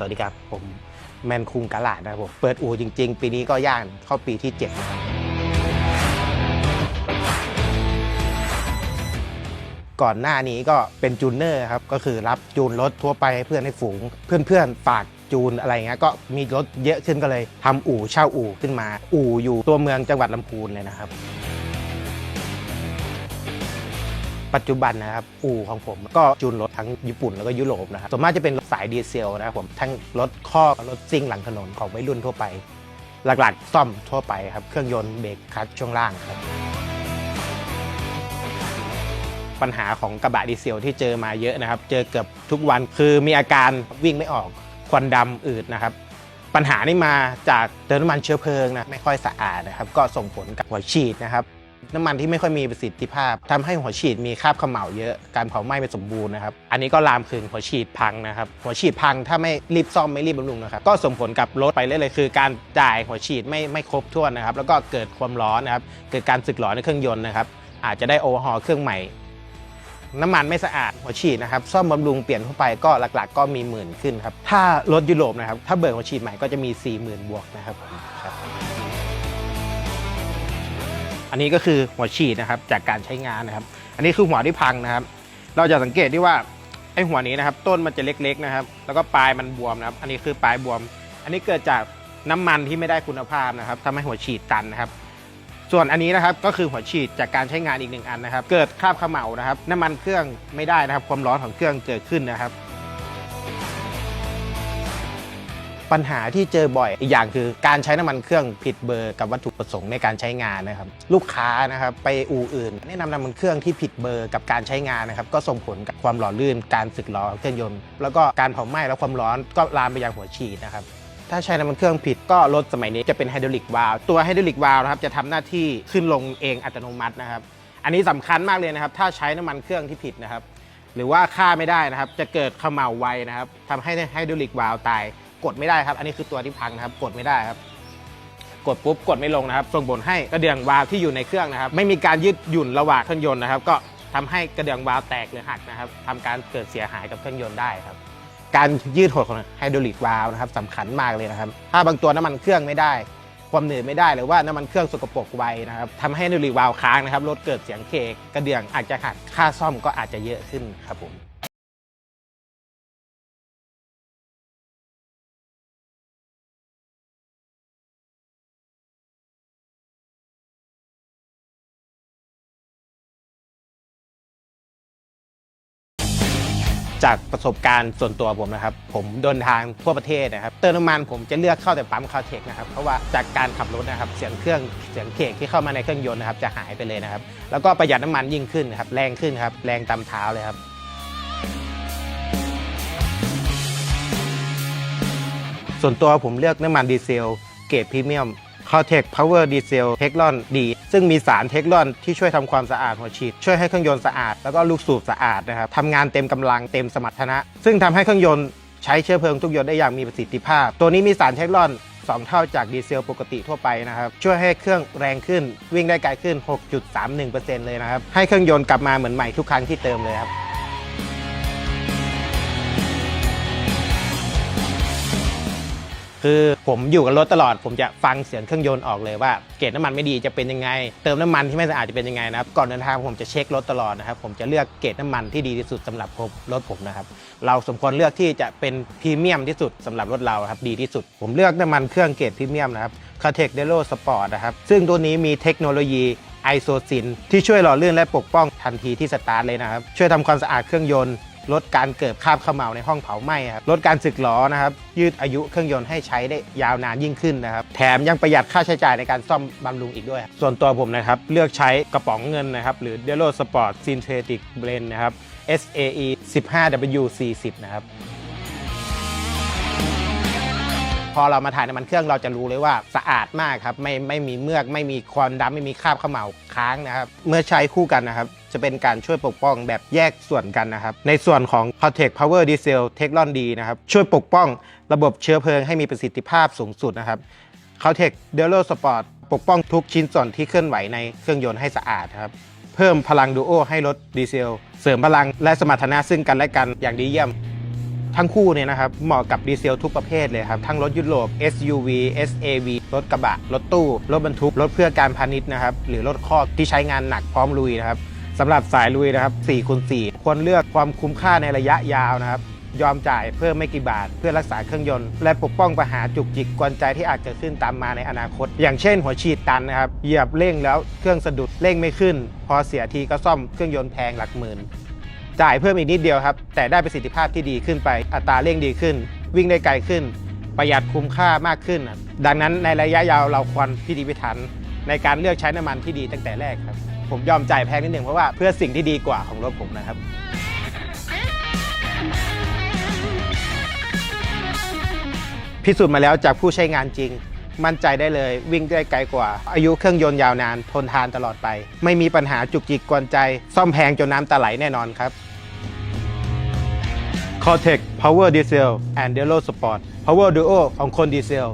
สวัสดีครับ ผมแมนคุงกะลาดนะครับผมเปิดอู่จริง ๆ ปีนี้ก็ย่างเข้าปีที่7นะครับก่อนหน้านี้ก็เป็นจูนเนอร์ครับ ก็คือรับจูนรถทั่วไปให้เพื่อนให้ฝูง เพื่อนๆฝากจูนอะไรเงี้ยก็มีรถเยอะขึ้นก็เลยทำอู่เช่าอู่ขึ้นมา อู่อยู่ตัวเมืองจังหวัดลำพูนเลยนะครับ ปัจจุบันนะครับอู่ของผมก็จูนรถทั้งญี่ปุ่นแล้วก็ยุโรปนะครับส่วนมากจะเป็นรถสายดีเซลนะครับผมทั้งรถข้อรถซิ่งหลังถนนของวัยรุ่นทั่วไป หลักๆ ซ่อมทั่วไปครับเครื่องยนต์เบรกคลัตชช่วงล่างครับปัญหาของกระบะดีเซลที่เจอมาเยอะนะครับ เจอเกือบทุกวันคือมีอาการวิ่งไม่ออกควันดำอืดนะครับ ปัญหานี่มาจากเติมน้ำมันเชื้อเพลิงนะไม่ค่อยสะอาดนะครับ ก็ส่งผลกับหัวฉีดนะครับ น้ำมันที่ไม่ค่อยมีประสิทธิภาพทำให้หัวฉีดมีคราบเขม่าเยอะการเผาไหม้ไม่สมบูรณ์นะครับอันนี้ก็ลามถึงหัวฉีดพังนะครับหัวฉีดพังถ้าไม่รีบซ่อมไม่รีบบำรุงนะครับก็ส่งผลกับรถไปเรื่อยเลยคือการจ่ายหัวฉีดไม่ไม่ครบถ้วนนะครับแล้วก็เกิดความร้อนนะครับเกิดการสึกหรอในเครื่องยนต์นะครับอาจจะได้โอเวอร์ฮอลเครื่องใหม่น้ำมันไม่สะอาดหัวฉีดนะครับซ่อมบำรุงเปลี่ยนเข้าไปก็หลักๆ ก็มีหมื่นขึ้นครับถ้ารถยุโรปนะครับถ้าเบิกหัวฉีดใหม่ก็จะมี 40,000 บวกนะครับครับ อันนี้ก็คือหัวฉีดนะครับจากการใช้งานนะครับ อันนี้คือหัวที่พังนะครับ เราจะสังเกตที่ว่าไอ้หัวนี้นะครับ ต้นมันจะเล็กๆนะครับ แล้วก็ปลายมันบวมนะครับ อันนี้คือปลายบวม อันนี้เกิดจากน้ำมันที่ไม่ได้คุณภาพนะครับทำให้หัวฉีดตันนะครับ ส่วนอันนี้นะครับก็คือหัวฉีดจากการใช้งานอีกหนึ่งอันนะครับ เกิดคราบเขม่านะครับ น้ำมันเครื่องไม่ได้นะครับ ความร้อนของเครื่องเกิดขึ้นนะครับ ปัญหาที่เจอบ่อยอีกอย่างคือการใช้น้ำมันเครื่องผิดเบอร์กับวัตถุประสงค์ในการใช้งานนะครับลูกค้านะครับไปอู่อื่น แนะนำน้ำมันเครื่องที่ผิดเบอร์กับการใช้งานนะครับก็ส่งผลกับความหล่อลื่น การสึกหรอของเครื่องยนต์ แล้วก็การเผาไหม้และความร้อนก็ลามไปยังหัวฉีดนะครับถ้าใช้น้ำมันเครื่องผิดก็รถสมัยนี้จะเป็นไฮดรอลิกวาล์วตัวไฮดรอลิกวาล์วนะครับจะทำหน้าที่ขึ้นลงเองอัตโนมัตินะครับ อันนี้สำคัญมากเลยนะครับ ถ้าใช้น้ำมันเครื่องที่ผิดนะครับ หรือว่าค่าไม่ได้นะครับ จะเกิดเขม่าวไวนะครับทำให้ไฮดรอลิกวาล์วตาย กดไม่ได้ครับ อันนี้คือตัวที่พังนะครับ กดไม่ได้ครับ กดปุ๊บกดไม่ลงนะครับ ส่งผลให้กระเดื่องวาล์วที่อยู่ในเครื่องนะครับ ไม่มีการยืดหยุ่นระหว่างเครื่องยนต์นะครับ ก็ทำให้กระเดื่องวาล์วแตกหรือหักนะครับทำการเกิดเสียหายกับเครื่องยนต์ได้ครับ การยืดหดของไฮดรอลิกวาล์วนะครับสำคัญมากเลยนะครับ ถ้าบางตัวน้ำมันเครื่องไม่ได้ความหนืดไม่ได้หรือว่าน้ำมันเครื่องสกปรกไวนะครับทำให้ไฮดรอลิกวาล์วค้างนะครับรถเกิดเสียงเคกกระเดื่องอาจจะหักค่าซ่อมก็อาจจะเยอะขึ้นครับผม จากประสบการณ์ส่วนตัวผมนะครับ ผมเดินทางทั่วประเทศนะครับ เติมน้ำมันผมจะเลือกเข้าแต่ปั๊มคาเทคนะครับ เพราะว่าจากการขับรถนะครับ เสียงเครื่องเสียงเคกที่เข้ามาในเครื่องยนต์นะครับจะหายไปเลยนะครับ แล้วก็ประหยัดน้ำมันยิ่งขึ้นนะครับ แรงขึ้นครับ แรงตามเท้าเลยครับส่วนตัวผมเลือกน้ำมันดีเซล เกรดพรีเมียม c a l t e c Power Diesel t e c l o n D ซึ่งมีสารเท f ลอนที่ช่วยทำความสะอาดหัวฉีด ช่วยให้เครื่องยนต์สะอาดแล้วก็ลูกสูบสะอาดนะครับทำงานเต็มกำลังเต็มสมรรถนะ ซึ่งทำให้เครื่องยนต์ใช้เชื้อเพลิงทุกยนต์ได้อย่างมีประสิทธิภาพ ตัวนี้มีสารเท f ลอน2 เท่าจากดีเซลปกติทั่วไปนะครับ ช่วยให้เครื่องแรงขึ้นวิ่งได้ไกลขึ้น 6.31%เลยนะครับ ให้เครื่องยนต์กลับมาเหมือนใหม่ทุกครั้งที่เติมเลยครับ คือผมอยู่กับรถตลอด ผมจะฟังเสียงเครื่องยนต์ออกเลยว่าเกจน้ำมันไม่ดีจะเป็นยังไง เติมน้ำมันที่ไม่สะอาดจะเป็นยังไงนะครับก่อนเดินทางผมจะเช็ครถตลอดนะครับผมจะเลือกเกจน้ำมันที่ดีที่สุดสำหรับรถผมนะครับเราสมควรเลือกที่จะเป็นพรีเมียมที่สุดสำหรับรถเราครับดีที่สุด ผมเลือกน้ำมันเครื่องเกรดพรีเมียมนะครับคาเทคเดโ o สปอร์ตนะครับซึ่งตัวนี้มีเทคโนโลยีไอโซซินที่ช่วยหล่อลื่นและปกป้องทันทีที่สตาร์ทเลยนะครับช่วยทำความสะอาดเครื่องยนต์ ลดการเกิดคราบขมเหลาในห้องเผาไหม้ครับลดการสึกหรอนะครับ ยืดอายุเครื่องยนต์ให้ใช้ได้ยาวนานยิ่งขึ้นนะครับ แถมยังประหยัดค่าใช้จ่ายในการซ่อมบำรุงอีกด้วย ส่วนตัวผมนะครับ เลือกใช้กระป๋องเงินนะครับ หรือ d e l o Sport Synthetic Blend นะครับ SAE 15W40 นะครับ อเรามาถ่ายน้ำมันเครื่องเราจะรู้เลยว่าสะอาดมากครับไม่ไม่มีเมือกไม่มีควันดำไม่มีคราบเขม่าค้างนะครับเมื่อใช้คู่กันนะครับจะเป็นการช่วยปกป้องแบบแยกส่วนกันนะครับ ในส่วนของ c o t e c Power Diesel t e c l o n D นะครับ ช่วยปกป้องระบบเชื้อเพลิงให้มีประสิทธิภาพสูงสุดนะครับ c o t e c d e l o Sport ปกป้องทุกชิ้นส่วนที่เคลื่อนไหวในเครื่องยนต์ให้สะอาดครับ เพิ่มพลังดูโอให้รถดีเซล เสริมพลังและสมรรถนะซึ่งกันและกันอย่างดีเยี่ยม ทั้งคู่เนี่ยนะครับเหมาะกับดีเซลทุกประเภทเลยครับ ทั้งรถยุโรป SUV SAV รถกระบะ รถตู้ รถบรรทุก รถเพื่อการพาณิชย์นะครับ หรือรถคอกที่ใช้งานหนักพร้อมลุยนะครับสำหรับสายลุยนะครับ4คูณ4ควรเลือกความคุ้มค่าในระยะยาวนะครับ ยอมจ่ายเพิ่มไม่กี่บาท เพื่อรักษาเครื่องยนต์ และปกป้องปัญหาจุกจิกกวนใจที่อาจเกิดขึ้นตามมาในอนาคต อย่างเช่น หัวฉีดตันนะครับเหยียบเร่งแล้วเครื่องสะดุดเร่งไม่ขึ้น พอเสียทีก็ซ่อมเครื่องยนต์แพงหลักหมื่น จ่ายเพิ่มอีกนิดเดียวครับ แต่ได้ประสิทธิภาพที่ดีขึ้นไปอัตราเร่งดีขึ้น วิ่งได้ไกลขึ้น ประหยัดคุ้มค่ามากขึ้น ดังนั้นในระยะยาวเราควรพิถีพิถัน ในการเลือกใช้น้ำมันที่ดีตั้งแต่แรกครับ ผมยอมจ่ายแพงนิดหนึ่งเพราะว่าเพื่อสิ่งที่ดีกว่าของรถผมนะครับพิสูจน์มาแล้วจากผู้ใช้งานจริง มั่นใจได้เลย วิ่งได้ไกลกว่า อายุเครื่องยนต์ยาวนาน ทนทานตลอดไป ไม่มีปัญหาจุกจิกกวนใจ ซ่อมแพงจนน้ำตาไหลแน่นอนครับ Cortex Power Diesel and d e l o Sport Power Duo ของคนดีเซล